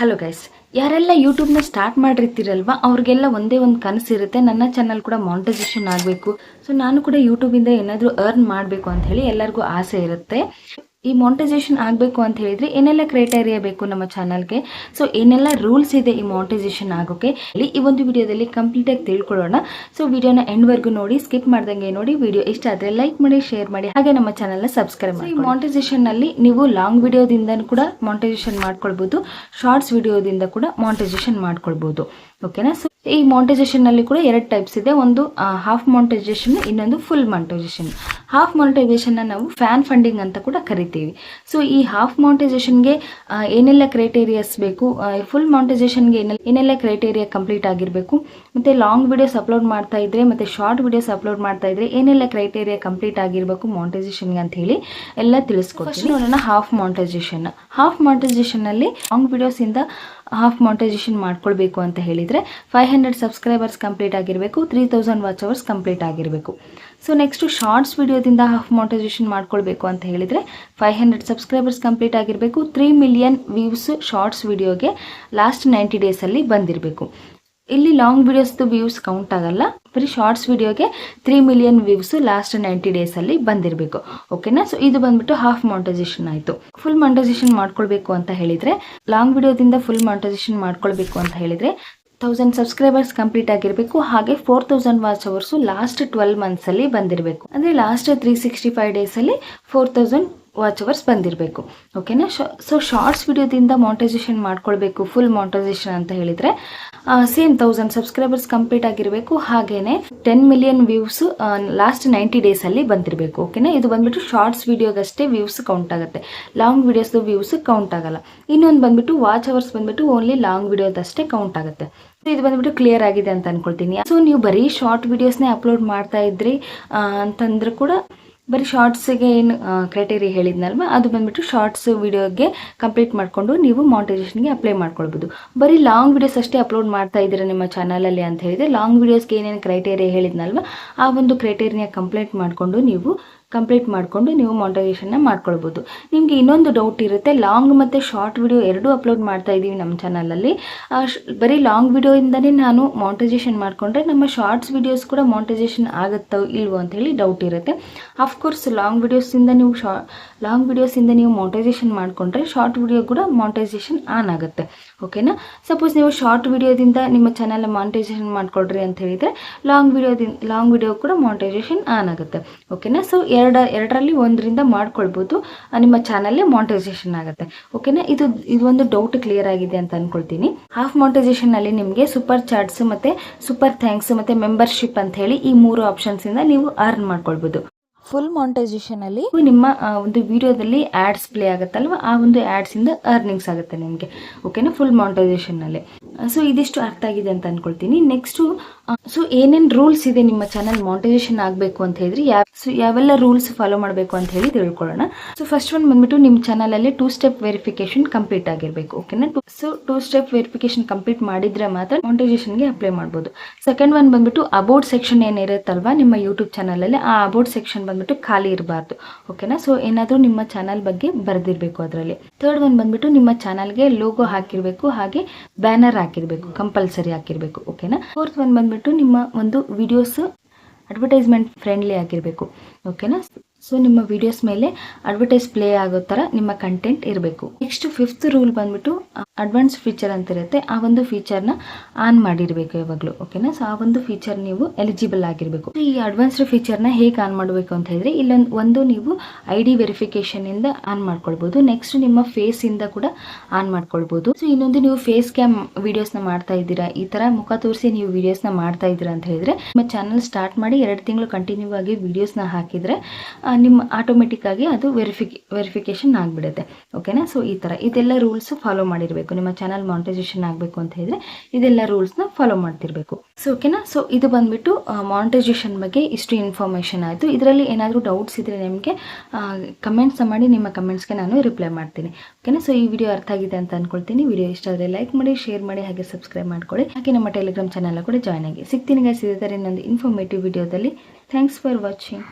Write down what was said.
Hello guys ಯಾರೆಲ್ಲ ಯೂಟ್ಯೂಬ್ನ start ಮಾಡಿರ್ತೀರಲ್ವ, ಅವ್ರಿಗೆಲ್ಲ ಒಂದೇ ಒಂದು ಕನಸಿರುತ್ತೆ ನನ್ನ ಚಾನಲ್ ಕೂಡ ಮಾನಿಟೈಸೇಷನ್ ಆಗಬೇಕು. ಸೊ ನಾನು ಕೂಡ ಯೂಟ್ಯೂಬಿಂದ ಏನಾದರೂ ಅರ್ನ್ ಮಾಡಬೇಕು ಅಂತ ಹೇಳಿ ಎಲ್ಲರಿಗೂ ಆಸೆ ಇರುತ್ತೆ. ಈ ಮಾನಿಟೈಸೇಷನ್ ಆಗಬೇಕು ಅಂತ ಹೇಳಿದ್ರೆ ಏನೆಲ್ಲ ಕ್ರೈಟೇರಿಯಾ ಬೇಕು ನಮ್ಮ ಚಾನಲ್ಗೆ ಸೊ ಏನೆಲ್ಲ ರೂಲ್ಸ್ ಇದೆ ಈ ಮಾನಿಟೈಸೇಷನ್ ಆಗೋಕ್ಕೆ ಇಲ್ಲಿ ಈ ಒಂದು ವಿಡಿಯೋದಲ್ಲಿ ಕಂಪ್ಲೀಟಾಗಿ ತಿಳ್ಕೊಳ್ಳೋಣ. ಸೊ ವಿಡಿಯೋನ ಎಂಡ್ವರೆಗೂ ನೋಡಿ ಸ್ಕಿಪ್ ಮಾಡ್ದಂಗೆ ನೋಡಿ ವಿಡಿಯೋ ಇಷ್ಟ ಆದರೆ ಲೈಕ್ ಮಾಡಿ ಶೇರ್ ಮಾಡಿ ಹಾಗೆ ನಮ್ಮ ಚಾನಲ್ನ ಸಬ್ಸ್ಕ್ರೈಬ್ ಮಾಡಿ ಈ ಮಾನಿಟೈಸೇಷನ್ನಲ್ಲಿ ನೀವು ಲಾಂಗ್ ವಿಡಿಯೋದಿಂದ ಕೂಡ ಮಾನಿಟೈಸೇಷನ್ ಮಾಡ್ಕೊಳ್ಬೋದು ಶಾರ್ಟ್ಸ್ ವಿಡಿಯೋದಿಂದ ಕೂಡ ಮಾನಿಟೈಸೇಷನ್ ಮಾಡ್ಕೊಳ್ಬೋದು. ಓಕೆನಾ ಸೊ ಈ ಮಾನಿಟೈಸೇಷನ್ನಲ್ಲಿ ಕೂಡ ಎರಡು ಟೈಪ್ಸ್ ಇದೆ. ಒಂದು ಹಾಫ್ ಮಾನಿಟೈಸೇಷನ್ ಇನ್ನೊಂದು ಫುಲ್ ಮಾನಿಟೈಸೇಷನ್ ಹಾಫ್ ಮಾನಿಟೈಸೇಷನ್ ನಾವು ಫ್ಯಾನ್ ಫಂಡಿಂಗ್ ಅಂತ ಕೂಡ ಕರಿತೀವಿ. ಸೊ ಈ ಹಾಫ್ ಮಾನಿಟೈಸೇಷನ್ಗೆ ಏನೆಲ್ಲ ಕ್ರೈಟೇರಿಯಾಸ್ ಬೇಕು ಫುಲ್ ಮಾನಿಟೈಸೇಷನ್ಗೆ ಏನೆಲ್ಲ ಏನೆಲ್ಲ ಕ್ರೈಟೇರಿಯಾ ಕಂಪ್ಲೀಟ್ ಆಗಿರಬೇಕು ಮತ್ತೆ ಲಾಂಗ್ ವಿಡಿಯೋಸ್ ಅಪ್ಲೋಡ್ ಮಾಡ್ತಾ ಇದ್ರೆ ಮತ್ತೆ ಶಾರ್ಟ್ ವಿಡಿಯೋಸ್ ಅಪ್ಲೋಡ್ ಮಾಡ್ತಾ ಇದ್ರೆ ಏನೆಲ್ಲ ಕ್ರೈಟೇರಿಯಾ ಕಂಪ್ಲೀಟ್ ಆಗಿರಬೇಕು ಮಾನಿಟೈಸೇಷನ್ಗೆ ಅಂತ ಹೇಳಿ ಎಲ್ಲ ತಿಳಿಸ್ಕೊಡ್ತೀನಿ. ನೋಡೋಣ ಹಾಫ್ ಮಾನಿಟೈಸೇಷನ್ ಹಾಫ್ ಮಾನಿಟೈಸೇಷನ್ನಲ್ಲಿ ಲಾಂಗ್ ವಿಡಿಯೋಸ್ ಇಂದ ಹಾಫ್ ಮಾನಿಟೈಸೇಷನ್ ಮಾಡ್ಕೊಳ್ಬೇಕು ಅಂತ ಹೇಳಿದ್ರೆ ಫೈವ್ ಹಂಡ್ರೆಡ್ ಸಬ್ಸ್ಕ್ರೈಬರ್ಸ್ ಕಂಪ್ಲೀಟ್ ಆಗಿರಬೇಕು three thousand watch hours complete ಆಗಿರಬೇಕು. ಸೊ ನೆಕ್ಸ್ಟು ಶಾರ್ಟ್ಸ್ ವಿಡಿಯೋದಿಂದ ಹಾಫ್ ಮಾನಿಟೈಸೇಷನ್ ಮಾಡ್ಕೊಳ್ಬೇಕು ಅಂತ ಹೇಳಿದರೆ ಫೈವ್ ಹಂಡ್ರೆಡ್ ಸಬ್ಸ್ಕ್ರೈಬರ್ಸ್ ಕಂಪ್ಲೀಟ್ ಆಗಿರಬೇಕು ತ್ರೀ ಮಿಲಿಯನ್ ವ್ಯೂಸ್ ಶಾರ್ಟ್ಸ್ ವಿಡಿಯೋಗೆ ಲಾಸ್ಟ್ ನೈಂಟಿ ಡೇಸಲ್ಲಿ ಬಂದಿರಬೇಕು. ಇಲ್ಲಿ ಲಾಂಗ್ ವಿಡಿಯೋಸ್ದು ವ್ಯೂವ್ಸ್ ಕೌಂಟ್ ಆಗಲ್ಲ, ಬರೀ ಶಾರ್ಟ್ಸ್ ವಿಡಿಯೋಗೆ three million views last ninety ಡೇಸಲ್ಲಿ ಬಂದಿರಬೇಕು. ಓಕೆನಾ ಸೊ ಇದು ಬಂದ್ಬಿಟ್ಟು ಹಾಫ್ ಮಾನಿಟೈಸೇಷನ್ ಆಯಿತು. ಫುಲ್ ಮಾನಿಟೈಸೇಷನ್ ಮಾಡ್ಕೊಳ್ಬೇಕು ಅಂತ ಹೇಳಿದರೆ ಲಾಂಗ್ ವಿಡಿಯೋದಿಂದ ಫುಲ್ ಮಾನಿಟೈಸೇಷನ್ ಮಾಡ್ಕೊಳ್ಬೇಕು ಅಂತ ಹೇಳಿದರೆ ತೌಸಂಡ್ ಸಬ್ಸ್ಕ್ರೈಬರ್ಸ್ ಕಂಪ್ಲೀಟ್ ಆಗಿರಬೇಕು, ಹಾಗೆ four thousand watch hours last twelve ಮಂತ್ಸಲ್ಲಿ ಬಂದಿರಬೇಕು. ಅಂದರೆ ಲಾಸ್ಟ್ ತ್ರೀ ಸಿಕ್ಸ್ಟಿ ಫೈವ್ ಡೇಸಲ್ಲಿ ಫೋರ್ ತೌಸಂಡ್ ವಾಚ್ ಅವರ್ಸ್ ಬಂದಿರಬೇಕು. ಓಕೆನಾ ಸೊ ಶಾರ್ಟ್ಸ್ ವಿಡಿಯೋದಿಂದ ಮಾನಿಟೈಸೇಷನ್ ಮಾಡ್ಕೊಳ್ಬೇಕು ಫುಲ್ ಮಾನಿಟೈಸೇಷನ್ ಅಂತ ಹೇಳಿದರೆ ಸೇಮ್ ತೌಸಂಡ್ ಸಬ್ಸ್ಕ್ರೈಬರ್ಸ್ ಕಂಪ್ಲೀಟ್ ಆಗಿರಬೇಕು. ಹಾಗೇನೆ ten million views last ninety ಡೇಸಲ್ಲಿ ಬಂದಿರಬೇಕು. ಓಕೆನಾ ಇದು ಬಂದ್ಬಿಟ್ಟು ಶಾರ್ಟ್ಸ್ ವಿಡಿಯೋಗಷ್ಟೇ ವ್ಯೂಸ್ ಕೌಂಟ್ ಆಗುತ್ತೆ. ಲಾಂಗ್ ವಿಡಿಯೋಸ್ದು ವ್ಯೂಸ್ ಕೌಂಟ್ ಆಗಲ್ಲ. ಇನ್ನೊಂದು ಬಂದ್ಬಿಟ್ಟು ವಾಚ್ ಅವರ್ಸ್ ಬಂದ್ಬಿಟ್ಟು ಓನ್ಲಿ ಲಾಂಗ್ ವಿಡಿಯೋದಷ್ಟೇ ಕೌಂಟ್ ಆಗುತ್ತೆ. ಇದು ಬಂದ್ಬಿಟ್ಟು ಕ್ಲಿಯರ್ ಆಗಿದೆ ಅಂತ ಅನ್ಕೊಳ್ತೀನಿ. ಸೊ ನೀವು ಬರೀ ಶಾರ್ಟ್ ವಿಡಿಯೋಸ್ನೇ ಅಪ್ಲೋಡ್ ಮಾಡ್ತಾ ಇದ್ರಿ ಅಂತಂದ್ರೆ ಕೂಡ ಬರೀ ಶಾರ್ಟ್ಸಿಗೆ ಏನು ಕ್ರೈಟೇರಿಯಾ ಹೇಳಿದ್ನಲ್ವ? ಅದು ಬಂದುಬಿಟ್ಟು ಶಾರ್ಟ್ಸ್ ವಿಡಿಯೋಗೆ ಕಂಪ್ಲೀಟ್ ಮಾಡಿಕೊಂಡು ನೀವು ಮಾನಿಟೈಸೇಷನ್ಗೆ ಅಪ್ಲೈ ಮಾಡ್ಕೊಳ್ಬೋದು. ಬರೀ ಲಾಂಗ್ ವೀಡಿಯೋಸ್ ಅಷ್ಟೇ ಅಪ್ಲೋಡ್ ಮಾಡ್ತಾ ಇದ್ದೀರಾ ನಿಮ್ಮ ಚಾನಲಲ್ಲಿ ಅಂತ ಹೇಳಿದರೆ ಲಾಂಗ್ ವೀಡಿಯೋಸ್ಗೆ ಏನೇನು ಕ್ರೈಟೇರಿಯಾ ಹೇಳಿದ್ನಲ್ವ, ಆ ಒಂದು ಕ್ರೈಟೇರಿಯಾ ಕಂಪ್ಲೀಟ್ ಮಾಡಿಕೊಂಡು ನೀವು ಕಂಪ್ಲೀಟ್ ಮಾಡಿಕೊಂಡು ನೀವು ಮಾನಿಟೈಸೇಷನ್ನ ಮಾಡ್ಕೊಳ್ಬೋದು. ನಿಮಗೆ ಇನ್ನೊಂದು ಡೌಟ್ ಇರುತ್ತೆ ಲಾಂಗ್ ಮತ್ತು ಶಾರ್ಟ್ ವಿಡಿಯೋ ಎರಡೂ ಅಪ್ಲೋಡ್ ಮಾಡ್ತಾ ಇದ್ದೀವಿ ನಮ್ಮ ಚಾನಲಲ್ಲಿ ಬರೀ ಲಾಂಗ್ ವಿಡಿಯೋಯಿಂದನೇ ನಾನು ಮಾನಿಟೈಸೇಷನ್ ಮಾಡಿಕೊಂಡ್ರೆ ನಮ್ಮ ಶಾರ್ಟ್ಸ್ ವಿಡಿಯೋಸ್ ಕೂಡ ಮಾನಿಟೈಸೇಷನ್ ಆಗುತ್ತೋ ಇಲ್ವೋ ಹೇಳಿ ಡೌಟ್ ಇರುತ್ತೆ. ಅಫ್ಕೋರ್ಸ್ ಲಾಂಗ್ ವಿಡಿಯೋಸಿಂದ ನೀವು ಶಾ ಲಾಂಗ್ ವಿಡಿಯೋಸಿಂದ ನೀವು ಮಾನಿಟೈಸೇಷನ್ ಮಾಡಿಕೊಂಡ್ರೆ ಶಾರ್ಟ್ ವಿಡಿಯೋ ಕೂಡ ಮಾನಿಟೈಸೇಷನ್ ಆನ್ ಆಗುತ್ತೆ. ಓಕೆನಾ ಸಪೋಸ್ ನೀವು ಶಾರ್ಟ್ ವಿಡಿಯೋದಿಂದ ನಿಮ್ಮ ಚಾನಲ್ ಮಾನಿಟೈಸೇಷನ್ ಮಾಡ್ಕೊಳ್ರಿ ಅಂತ ಹೇಳಿದರೆ ಲಾಂಗ್ ವಿಡಿಯೋದಿಂದ ಲಾಂಗ್ ವಿಡಿಯೋ ಕೂಡ ಮಾನಿಟೈಸೇಷನ್ ಆನ್ ಆಗುತ್ತೆ. ಓಕೆನಾ ಸೊ ಎರಡ ಎರಡರಲ್ಲಿ ಒಂದರಿಂದ ಮಾಡ್ಕೊಳ್ಬೋದು. ನಿಮ್ಮ ಚಾನಲ್ಲೇ ಮಾಂಟೈಸೇಷನ್ ಆಗುತ್ತೆ. ಓಕೆನಾ ಇದು ಇದೊಂದು ಡೌಟ್ ಕ್ಲಿಯರ್ ಆಗಿದೆ ಅಂತ ಅಂದ್ಕೊಳ್ತೀನಿ ಹಾಫ್ ಮಾಂಟೈಸೇಷನ್ನಲ್ಲಿ ನಿಮಗೆ ಸೂಪರ್ ಚಾಟ್ಸ್ ಮತ್ತು ಸೂಪರ್ ಥ್ಯಾಂಕ್ಸ್ ಮತ್ತು ಮೆಂಬರ್ಶಿಪ್ ಅಂತ ಹೇಳಿ ಈ ಮೂರು ಆಪ್ಷನ್ಸಿಂದ ನೀವು ಅರ್ನ್ ಮಾಡ್ಕೊಳ್ಬೋದು. ಫುಲ್ ಮಾನಿಟೈಸೇಷನಲ್ಲಿ ನಿಮ್ಮ ಒಂದು ವಿಡಿಯೋದಲ್ಲಿ ಆ್ಯಡ್ಸ್ ಪ್ಲೇ ಆಗುತ್ತಲ್ವ? ಆ ಒಂದು ಆ್ಯಡ್ಸಿಂದ ಅರ್ನಿಂಗ್ಸ್ ಆಗುತ್ತೆ ನಿಮಗೆ. ಓಕೆನಾ ಫುಲ್ ಮಾನಿಟೈಸೇಷನ್ನಲ್ಲಿ ಸೊ ಇದಿಷ್ಟು ಅರ್ಥ ಆಗಿದೆ ಅಂತ ಅನ್ಕೊಳ್ತೀನಿ. ನೆಕ್ಸ್ಟು ಸೊ ಏನೇನ್ ರೂಲ್ಸ್ ಇದೆ ನಿಮ್ಮ ಚಾನಲ್ ಮಾನಿಟೈಸೇಷನ್ ಆಗಬೇಕು ಅಂತ ಹೇಳಿದ್ರೆ, ಯಾವ ಯಾವೆಲ್ಲ ರೂಲ್ಸ್ ಫಾಲೋ ಮಾಡಬೇಕು ಅಂತ ಹೇಳಿ ತಿಳ್ಕೊಳ್ಳೋಣ. ಸೊ ಫಸ್ಟ್ ಒನ್ ಬಂದ್ಬಿಟ್ಟು ನಿಮ್ಮ ಚಾನಲಲ್ಲಿ ಟೂ ಸ್ಟೆಪ್ ವೆರಿಫಿಕೇಶನ್ ಕಂಪ್ಲೀಟ್ ಆಗಿರಬೇಕು ಓಕೆನಾ so two step verification complete ಮಾಡಿದ್ರೆ ಮಾತ್ರ ಮಾನಿಟೈಸೇಷನ್ಗೆ ಅಪ್ಲೈ ಮಾಡ್ಬೋದು. ಸೆಕೆಂಡ್ ಒನ್ ಬಂದ್ಬಿಟ್ಟು ಅಬೌಟ್ ಸೆಕ್ಷನ್ ಏನಿರುತ್ತಲ್ವಾ ನಿಮ್ಮ ಯೂಟ್ಯೂಬ್ ಚಾನಲಲ್ಲಿ ಆ ಅಬೌಟ್ ಸೆಕ್ಷನ್ ಬಂದ್ಬಿಟ್ಟು ಖಾಲಿ ಇರಬಾರ್ದು ಓಕೆನಾ ಸೊ ಏನಾದರೂ ನಿಮ್ಮ ಚಾನಲ್ ಬಗ್ಗೆ ಬರೆದಿರಬೇಕು ಅದರಲ್ಲಿ. ಥರ್ಡ್ ಒನ್ ಬಂದ್ಬಿಟ್ಟು ನಿಮ್ಮ ಚಾನಲ್ಗೆ ಲೋಗೋ ಹಾಕಿರಬೇಕು, ಹಾಗೆ ಬ್ಯಾನರ್ ಹಾಕಿರಬೇಕು ಕಂಪಲ್ಸರಿ ಹಾಕಿರಬೇಕು ಓಕೆನಾ ಫೋರ್ತ್ ಒನ್ ಬಂದ್ಬಿಟ್ಟು ನಿಮ್ಮ ಒಂದು ವಿಡಿಯೋಸ್ ಅಡ್ವರ್ಟೈಸ್ಮೆಂಟ್ ಫ್ರೆಂಡ್ಲಿ ಆಗಿರಬೇಕು. ಓಕೆನಾ ಸೊ ನಿಮ್ಮ ವಿಡಿಯೋಸ್ ಮೇಲೆ ಅಡ್ವರ್ಟೈಸ್ ಪ್ಲೇ ಆಗೋ ಥರ ನಿಮ್ಮ ಕಂಟೆಂಟ್ ಇರಬೇಕು. ನೆಕ್ಸ್ಟ್ ಫಿಫ್ತ್ ರೂಲ್ ಬಂದ್ಬಿಟ್ಟು ಅಡ್ವಾನ್ಸ್ ಫೀಚರ್ ಅಂತ ಇರುತ್ತೆ. ಆ ಒಂದು ಫೀಚರ್ನ ಆನ್ ಮಾಡಿರಬೇಕು ಯಾವಾಗಲೂ ಓಕೆನಾ ಸೊ ಆ ಒಂದು ಫೀಚರ್ ನೀವು ಎಲಿಜಿಬಲ್ ಆಗಿರಬೇಕು. ಈ ಅಡ್ವಾನ್ಸ್ಡ್ ಫೀಚರ್ನ ಹೇಗೆ ಆನ್ ಮಾಡಬೇಕು ಅಂತ ಹೇಳಿದ್ರೆ, ಇಲ್ಲೊಂದು, ಒಂದು ನೀವು ಐ ಡಿ ವೆರಿಫಿಕೇಶನಿಂದ ಆನ್ ಮಾಡ್ಕೊಳ್ಬೋದು. ನೆಕ್ಸ್ಟ್ ನಿಮ್ಮ ಫೇಸಿಂದ ಕೂಡ ಆನ್ ಮಾಡ್ಕೊಳ್ಬೋದು. ಸೊ ಇನ್ನೊಂದು ನೀವು ಫೇಸ್ ಕ್ಯಾಮ್ ವಿಡಿಯೋಸ್ನ ಮಾಡ್ತಾ ಇದ್ದೀರಾ, ಈ ಥರ ಮುಖ ತೋರಿಸಿ ನೀವು ವಿಡಿಯೋಸ್ನ ಮಾಡ್ತಾ ಇದ್ದೀರಾ ಅಂತ ಹೇಳಿದ್ರೆ, ನಿಮ್ಮ ಚಾನಲ್ ಸ್ಟಾರ್ಟ್ ಮಾಡಿ ಎರಡು ತಿಂಗಳು ಕಂಟಿನ್ಯೂ ಆಗಿ ವಿಡಿಯೋಸ್ನ ಹಾಕಿದರೆ ನಿಮ್ಮ ಆಟೋಮೆಟಿಕ್ ಆಗಿ ಅದು ವೆರಿಫಿಕ್ ವೆರಿಫಿಕೇಶನ್ ಆಗಿಬಿಡುತ್ತೆ. ಓಕೆನಾ ಸೊ ಈ ಥರ ಇದೆಲ್ಲ ರೂಲ್ಸ್ ಫಾಲೋ ಮಾಡಿರಬೇಕು. ನಿಮ್ಮ ಚಾನಲ್ ಮಾನಿಟೈಸೇಷನ್ ಆಗಬೇಕು ಅಂತ ಹೇಳಿದ್ರೆ ಇದೆಲ್ಲ ರೂಲ್ಸ್ನ ಫಾಲೋ ಮಾಡ್ತಿರಬೇಕು. ಸೊ ಓಕೆನಾ ಸೊ ಇದು ಬಂದ್ಬಿಟ್ಟು ಮಾನಿಟೈಸೇಷನ್ ಬಗ್ಗೆ ಇಷ್ಟು ಇನ್ಫಾರ್ಮೇಷನ್ ಆಯಿತು. ಇದರಲ್ಲಿ ಏನಾದರೂ ಡೌಟ್ಸ್ ಇದ್ದರೆ ನಿಮಗೆ ಕಮೆಂಟ್ಸ್ ಮಾಡಿ ನಿಮ್ಮ ಕಮೆಂಟ್ಸ್ಗೆ ನಾನು ರಿಪ್ಲೈ ಮಾಡ್ತೀನಿ. ಓಕೆನಾ ಸೊ ಈ ವಿಡಿಯೋ ಅರ್ಥ ಆಗಿದೆ ಅಂತ ಅಂದ್ಕೊಳ್ತೀನಿ ವಿಡಿಯೋ ಇಷ್ಟ ಆದರೆ ಲೈಕ್ ಮಾಡಿ ಶೇರ್ ಮಾಡಿ, ಹಾಗೆ ಸಬ್ಸ್ಕ್ರೈಬ್ ಮಾಡ್ಕೊಳ್ಳಿ. ಹಾಗೆ ನಮ್ಮ ಟೆಲಿಗ್ರಾಮ್ ಚಾನಲ್ ಕೂಡ ಜಾಯ್ನ್ ಆಗಿ. ಸಿಗ್ತೀನಿ ಗೈಸ್ ಇದೇ ಥರ ಇನ್ನೊಂದು ಇನ್ಫಾರ್ಮೇಟಿವ್ ವಿಡಿಯೋದಲ್ಲಿ ಥ್ಯಾಂಕ್ಸ್ ಫಾರ್ ವಾಚಿಂಗ್